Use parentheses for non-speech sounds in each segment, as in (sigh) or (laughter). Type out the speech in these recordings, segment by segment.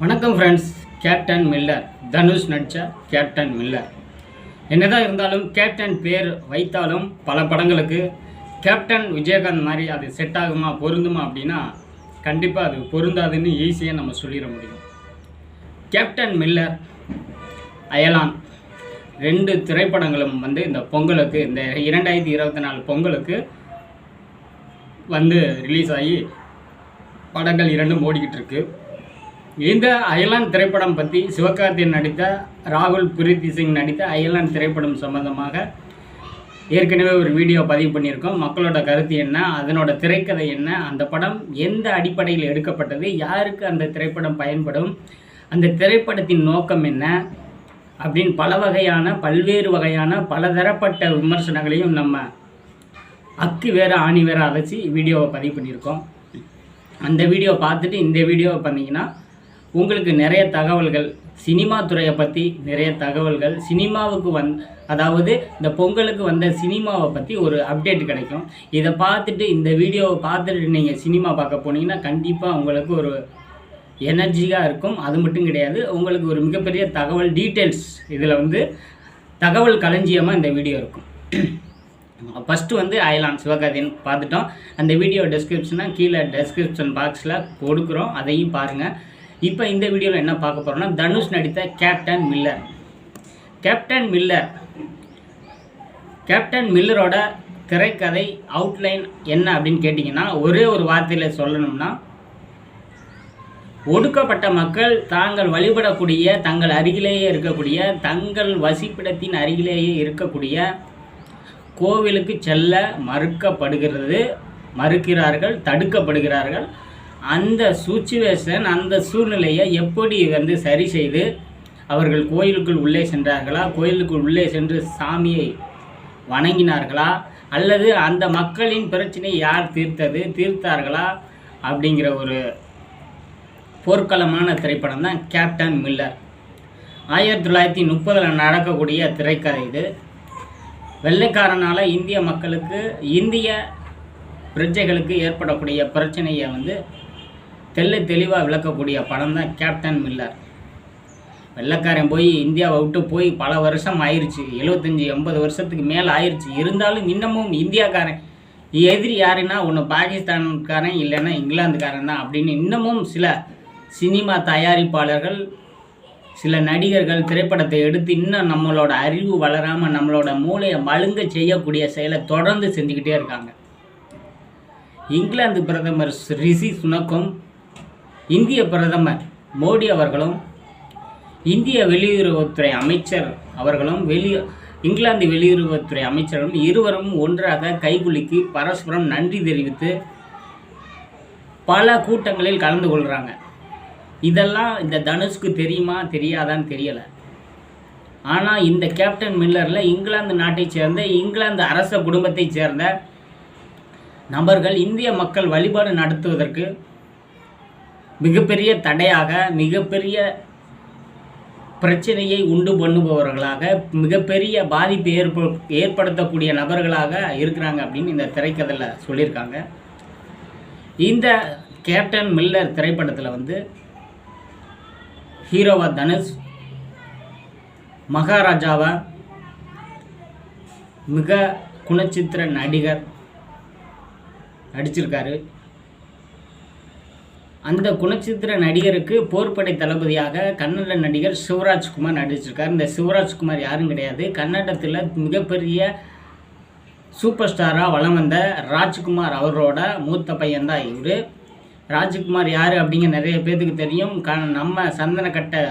வணக்கம் friends captain Miller Dhanush நடித்த captain Miller என்னதான் இருந்தாலும் கேப்டன் பேர் வைத்தாலும் பல படங்களுக்கு கேப்டன் விஜயகாந்த் மாதிரி அது செட் ஆகுமா பொருந்துமா அப்படின்னா கண்டிப்பாக அது பொருந்தாதுன்னு ஈஸியாக நம்ம சொல்லிட முடியும். Captain Miller Ayalaan. ரெண்டு திரைப்படங்களும் வந்து இந்த பொங்கலுக்கு இந்த இரண்டாயிரத்தி இருபத்தி நாலு பொங்கலுக்கு வந்து ரிலீஸ் ஆகி படங்கள் இரண்டும் ஓடிக்கிட்டு இருக்குது இந்த அயலான் திரைப்படம் பற்றி சிவகார்த்தியன் நடித்த ராகுல் பிரீத்தி சிங் நடித்த அயலான் திரைப்படம் சம்பந்தமாக ஏற்கனவே ஒரு வீடியோ பதிவு பண்ணியிருக்கோம். மக்களோட கருத்து என்ன அதனோட திரைக்கதை என்ன அந்த படம் எந்த அடிப்படையில் எடுக்கப்பட்டது யாருக்கு அந்த திரைப்படம் பயன்படும் அந்த திரைப்படத்தின் நோக்கம் என்ன அப்படின்னு பல வகையான பல்வேறு வகையான பலதரப்பட்ட விமர்சனங்களையும் நம்ம அக்கு வேற ஆணி வேற அழைச்சி வீடியோவை பதிவு பண்ணியிருக்கோம். அந்த வீடியோ பார்த்துட்டு இந்த வீடியோவை பண்ணிங்கன்னா உங்களுக்கு நிறைய தகவல்கள் சினிமா துறையை பற்றி நிறைய தகவல்கள் சினிமாவுக்கு வந் அதாவது இந்த பொங்கலுக்கு வந்த சினிமாவை பற்றி ஒரு அப்டேட் கிடைக்கும். இதை பார்த்துட்டு இந்த வீடியோவை பார்த்துட்டு நீங்கள் சினிமா பார்க்க போனீங்கன்னா கண்டிப்பாக உங்களுக்கு ஒரு எனர்ஜியாக இருக்கும். அது மட்டும் கிடையாது உங்களுக்கு ஒரு மிகப்பெரிய தகவல் டீட்டெயில்ஸ் இதில் வந்து தகவல் களஞ்சியமாக இந்த வீடியோ இருக்கும். (clears throat) ஃபஸ்ட்டு வந்து அயலான் சிவகார்த்தியன் பார்த்துட்டோம். அந்த வீடியோ டெஸ்கிரிப்ஷனாக கீழே டெஸ்கிரிப்ஷன் பாக்ஸில் கொடுக்குறோம் அதையும் பாருங்கள் இப்போ இந்த வீடியோவில் என்ன பார்க்க போகிறோம்னா தனுஷ் நடித்த captain Miller captain Miller captain மில்லரோட திரைக்கதை அவுட்லைன் என்ன அப்படின்னு கேட்டிங்கன்னா ஒரே ஒரு வார்த்தையில் சொல்லணும்னா ஒடுக்கப்பட்ட மக்கள் தாங்கள் வழிபடக்கூடிய தங்கள் அருகிலேயே இருக்கக்கூடிய தங்கள் வசிப்பிடத்தின் அருகிலேயே இருக்கக்கூடிய கோவிலுக்கு செல்ல மறுக்கப்படுகிறது மறுக்கிறார்கள் தடுக்கப்படுகிறார்கள். அந்த சுச்சுவேஷன் அந்த சூழ்நிலையை எப்படி வந்து சரி செய்து அவர்கள் கோயிலுக்குள் உள்ளே சென்றார்களா? கோயிலுக்குள் உள்ளே சென்று சாமியை வணங்கினார்களா? அல்லது அந்த மக்களின் பிரச்சனையை யார் தீர்த்தது தீர்த்தார்களா? அப்படிங்கிற ஒரு போர்க்களமான திரைப்படம் தான் கேப்டன் மில்லர். ஆயிரத்தி தொள்ளாயிரத்தி முப்பதில் நடக்கக்கூடிய திரைக்கதை இது. வெள்ளைக்காரனால் இந்திய மக்களுக்கு இந்திய பிரஜைகளுக்கு ஏற்படக்கூடிய பிரச்சனையை வந்து தெல்ல தெளிவாக விளக்கக்கூடிய படம் தான் கேப்டன் மில்லர் வெள்ளைக்காரன் போய் இந்தியாவை விட்டு போய் பல வருஷம் ஆயிடுச்சு எழுபத்தஞ்சி எண்பது வருஷத்துக்கு மேலே ஆயிடுச்சு இருந்தாலும் இன்னமும் இந்தியாக்காரன். எதிரி யாருன்னா ஒன்று பாகிஸ்தான்காரன் இல்லைன்னா இங்கிலாந்துக்காரன் தான் அப்படின்னு இன்னமும் சில சினிமா தயாரிப்பாளர்கள் சில நடிகர்கள் திரைப்படத்தை எடுத்து இன்னும் நம்மளோட அறிவு வளராமல் நம்மளோட மூளையை மழுங்க செய்யக்கூடிய செயலை தொடர்ந்து செஞ்சுக்கிட்டே இருக்காங்க. இங்கிலாந்து பிரதமர் ரிஷி சுனக்கும் இந்திய பிரதமர் மோடி அவர்களும் இந்திய வெளியுறவுத்துறை அமைச்சர் அவர்களும் வெளி இங்கிலாந்து வெளியுறவுத்துறை அமைச்சரும் இருவரும் ஒன்றாக கைகுலுக்கி பரஸ்பரம் நன்றி தெரிவித்து பல கூட்டங்களில் கலந்து கொள்கிறாங்க இதெல்லாம் இந்த தனுஷ்க்கு தெரியுமா தெரியாதான்னு தெரியலை. ஆனால் இந்த கேப்டன் மில்லரில் இங்கிலாந்து நாட்டைச் சேர்ந்த இங்கிலாந்து அரச குடும்பத்தைச் சேர்ந்த நபர்கள் இந்திய மக்கள் வழிபாடு நடத்துவதற்கு மிகப்பெரிய தடையாக மிகப்பெரிய பிரச்சனையை உண்டு பண்ணுபவர்களாக மிகப்பெரிய பாதிப்பு ஏற்ப ஏற்படுத்தக்கூடிய நபர்களாக இருக்கிறாங்க அப்படின்னு இந்த திரைக்கதையில் சொல்லியிருக்காங்க. இந்த கேப்டன் மில்லர் திரைப்படத்தில் வந்து ஹீரோவா தனுஷ் மகாராஜாவா மிக குணச்சித்திர நடிகர் நடிச்சிருக்காரு. அந்த குணச்சித்திர நடிகருக்கு போர்ப்படை தளபதியாக கன்னட நடிகர் சிவராஜ்குமார் நடிச்சிருக்கார். இந்த சிவராஜ்குமார் யாரும் கிடையாது. கன்னடத்தில் மிகப்பெரிய சூப்பர் ஸ்டாராக வலம் வந்த ராஜ்குமார் அவரோட மூத்த பையன்தான் இவர். ராஜ்குமார் யார் அப்படிங்க நிறைய பேர்த்துக்கு தெரியும். க நம்ம சந்தனக்கட்டை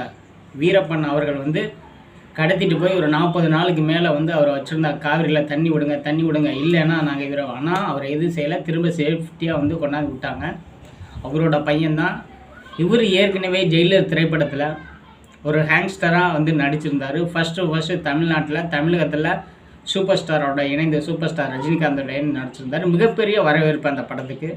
வீரப்பன் அவர்கள் வந்து கடத்திட்டு போய் ஒரு நாற்பது நாளுக்கு மேலே வந்து அவரை வச்சுருந்தா காவிரியில் தண்ணி விடுங்க தண்ணி விடுங்க இல்லைன்னா நாங்கள் இவரை ஆனால் அவரை எதுவும் செய்யலை. திரும்ப சேஃப்டியாக வந்து கொண்டாந்து விட்டாங்க. அவரோட பையன்தான். இவர் ஏற்கனவே ஜெயிலர் திரைப்படத்தில் ஒரு ஹேங்ஸ்டராக வந்து நடிச்சிருந்தார். ஃபஸ்ட்டு ஃபஸ்ட்டு தமிழ்நாட்டில் தமிழகத்தில் சூப்பர் ஸ்டாரோட இணைந்த சூப்பர் ஸ்டார் ரஜினிகாந்தோட இணைந்து நடிச்சிருந்தார். மிகப்பெரிய வரவேற்பு அந்த படத்துக்கு.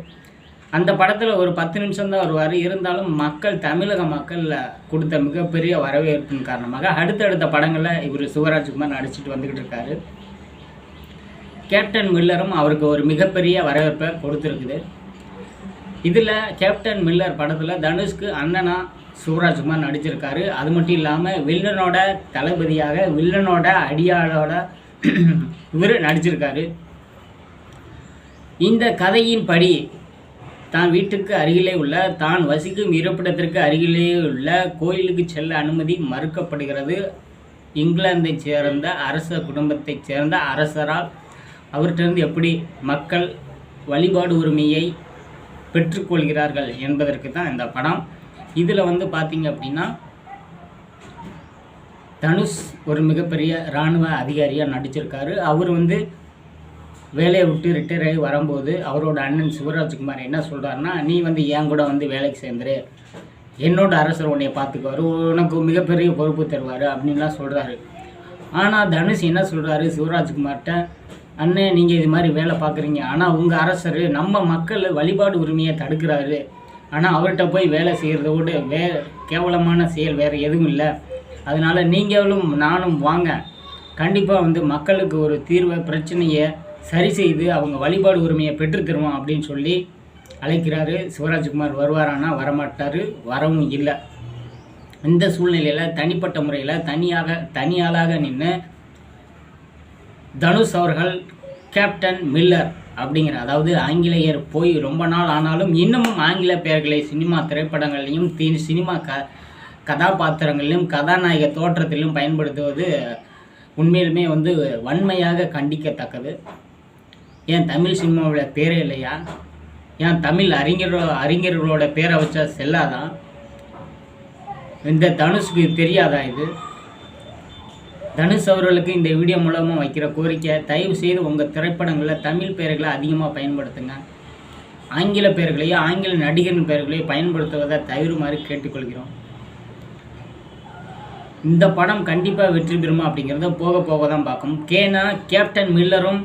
அந்த படத்தில் ஒரு பத்து நிமிஷம் தான் வருவார். இருந்தாலும் மக்கள் தமிழக மக்களில் கொடுத்த மிகப்பெரிய வரவேற்பின் காரணமாக அடுத்தடுத்த படங்களில் இவர் சிவராஜ்குமார் நடிச்சிட்டு வந்துக்கிட்டு இருக்காரு. கேப்டன் மில்லரும் அவருக்கு ஒரு மிகப்பெரிய வரவேற்பை கொடுத்துருக்குது. இதில் கேப்டன் மில்லர் படத்தில் தனுஷ்க்கு அண்ணனா சிவராஜ்குமார் நடிச்சிருக்காரு. அது மட்டும் இல்லாமல் வில்லனோட தளபதியாக வில்லனோட அடியாளோட இவர் நடிச்சிருக்காரு. இந்த கதையின்படி தான் வீட்டுக்கு அருகிலே உள்ள தான் வசிக்கும் இருப்பிடத்திற்கு அருகிலே உள்ள கோயிலுக்கு செல்ல அனுமதி மறுக்கப்படுகிறது. இங்கிலாந்தைச் சேர்ந்த அரச குடும்பத்தைச் சேர்ந்த அரசரால் அவர்கிட்டருந்து எப்படி மக்கள் வழிபாடு உரிமையை பெற்றுக்கொள்கிறார்கள் என்பதற்கு தான் இந்த படம். இதில் வந்து பார்த்திங்க அப்படின்னா தனுஷ் ஒரு மிகப்பெரிய இராணுவ அதிகாரியாக நடிச்சிருக்காரு. அவர் வந்து வேலையை விட்டு ரிட்டையர் ஆகி வரும்போது அவரோட அண்ணன் சிவராஜ்குமார் என்ன சொல்கிறாருன்னா நீ வந்து என் கூட வந்து வேலைக்கு சேர்ந்துரு. என்னோட அரசர் உன்னை பார்த்துக்குவார் உனக்கு மிகப்பெரிய பொறுப்பு தருவார் அப்படின்லாம் சொல்கிறாரு ஆனால் தனுஷ் என்ன சொல்கிறாரு சிவராஜ்குமார்கிட்ட அண்ணே நீங்கள் இது மாதிரி வேலை பார்க்குறீங்க. ஆனால் உங்கள் அரசர் நம்ம மக்கள் வழிபாடு உரிமையை தடுக்கிறாரு. ஆனால் அவர்கிட்ட போய் வேலை செய்கிறத விட வே கேவலமான செயல் வேறு எதுவும் இல்லை. அதனால் நீங்களும் நானும் வாங்க. கண்டிப்பாக வந்து மக்களுக்கு ஒரு தீர்வை பிரச்சனையை சரி செய்து அவங்க வழிபாடு உரிமையை பெற்றுத்தருவோம் அப்படின்னு சொல்லி அழைக்கிறாரு. சிவராஜ்குமார் வருவாரானா வரமாட்டார் வரவும் இல்லை. இந்த சூழ்நிலையில் தனிப்பட்ட முறையில் தனியாக தனியாளாக நின்று தனுஷ் அவர்கள் கேப்டன் மில்லர் அப்படிங்கிற அதாவது ஆங்கிலேயர் போய் ரொம்ப நாள் ஆனாலும் இன்னமும் ஆங்கில பெயர்களை சினிமா திரைப்படங்கள்லையும் தி சினிமா க கதாபாத்திரங்களிலும் கதாநாயக தோற்றத்திலும் பயன்படுத்துவது உண்மையிலுமே வந்து வன்மையாக கண்டிக்கத்தக்கது. ஏன் தமிழ் சினிமாவில் பேரே இல்லையா? ஏன் தமிழ் அறிஞர் அறிஞர்களோட பேரை வச்சா செல்லாதான் இந்த தனுஷ்க்கு தெரியாதா இது? தனுஷ் அவர்களுக்கு இந்த வீடியோ மூலமாக வைக்கிற கோரிக்கை தயவு செய்து உங்கள் திரைப்படங்களில் தமிழ் பெயர்களை அதிகமாக பயன்படுத்துங்க. ஆங்கில பெயர்களையோ ஆங்கில நடிகரின் பெயர்களையோ பயன்படுத்துவதை தவிருமாறு கேட்டுக்கொள்கிறோம். இந்த படம் கண்டிப்பாக வெற்றி பெறுமா அப்படிங்கிறத போக போக தான் பார்க்கும். கேனா கேப்டன் மில்லரும்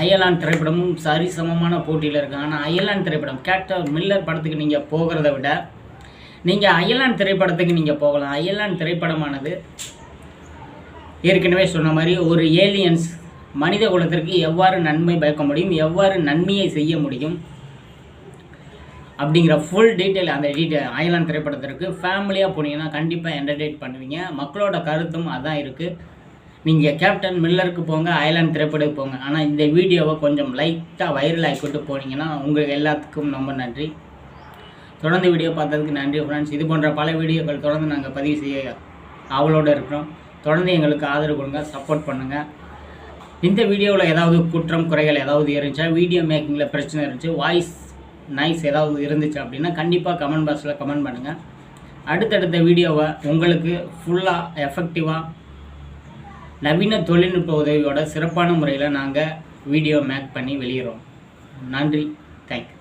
அயலான் திரைப்படமும் சரிசமமான போட்டியில் இருக்காங்க. ஆனால் அயலான் திரைப்படம் கேப்டன் மில்லர் படத்துக்கு நீங்கள் போகிறத விட நீங்கள் அயலான் திரைப்படத்துக்கு நீங்கள் போகலாம். அயலான் திரைப்படமானது ஏற்கனவே சொன்ன மாதிரி ஒரு ஏலியன்ஸ் மனித குலத்திற்கு எவ்வாறு நன்மை பயக்க முடியும் எவ்வாறு நன்மையை செய்ய முடியும் அப்படிங்கிற ஃபுல் டீட்டெயில் அந்த டீட்டெயில் அயலான் திரைப்படத்திற்கு ஃபேமிலியாக போனீங்கன்னா கண்டிப்பாக என்டர்டெயின் பண்ணுவீங்க. மக்களோட கருத்தும் அதான் இருக்குது நீங்கள் கேப்டன் மில்லருக்கு போங்க அயலான் திரைப்படத்துக்கு போங்க. ஆனால் இந்த வீடியோவை கொஞ்சம் லைட்டாக வைரல் ஆகிக்கிட்டு போனீங்கன்னா உங்களுக்கு எல்லாத்துக்கும் ரொம்ப நன்றி. தொடர்ந்து வீடியோ பார்த்ததுக்கு நன்றி ஃப்ரெண்ட்ஸ் இது போன்ற பல வீடியோக்கள் தொடர்ந்து நாங்கள் பதிவு செய்ய அவளோடு இருக்கிறோம். தொடர்ந்து எங்களுக்கு ஆதரவு கொடுங்க சப்போர்ட் பண்ணுங்கள் இந்த வீடியோவில் ஏதாவது குற்றம் குறைகள் ஏதாவது இருந்துச்சா? வீடியோ மேக்கிங்கில் பிரச்சனை இருந்துச்சு வாய்ஸ் நைஸ் ஏதாவது இருந்துச்சு அப்படின்னா கண்டிப்பாக கமெண்ட் பாக்ஸில் கமெண்ட் பண்ணுங்கள் அடுத்தடுத்த வீடியோவை உங்களுக்கு ஃபுல்லாக எஃபெக்டிவாக நவீன தொழில்நுட்ப உதவியோட சிறப்பான முறையில் நாங்கள் வீடியோ மேக் பண்ணி வெளியிடுறோம். நன்றி தேங்க்யூ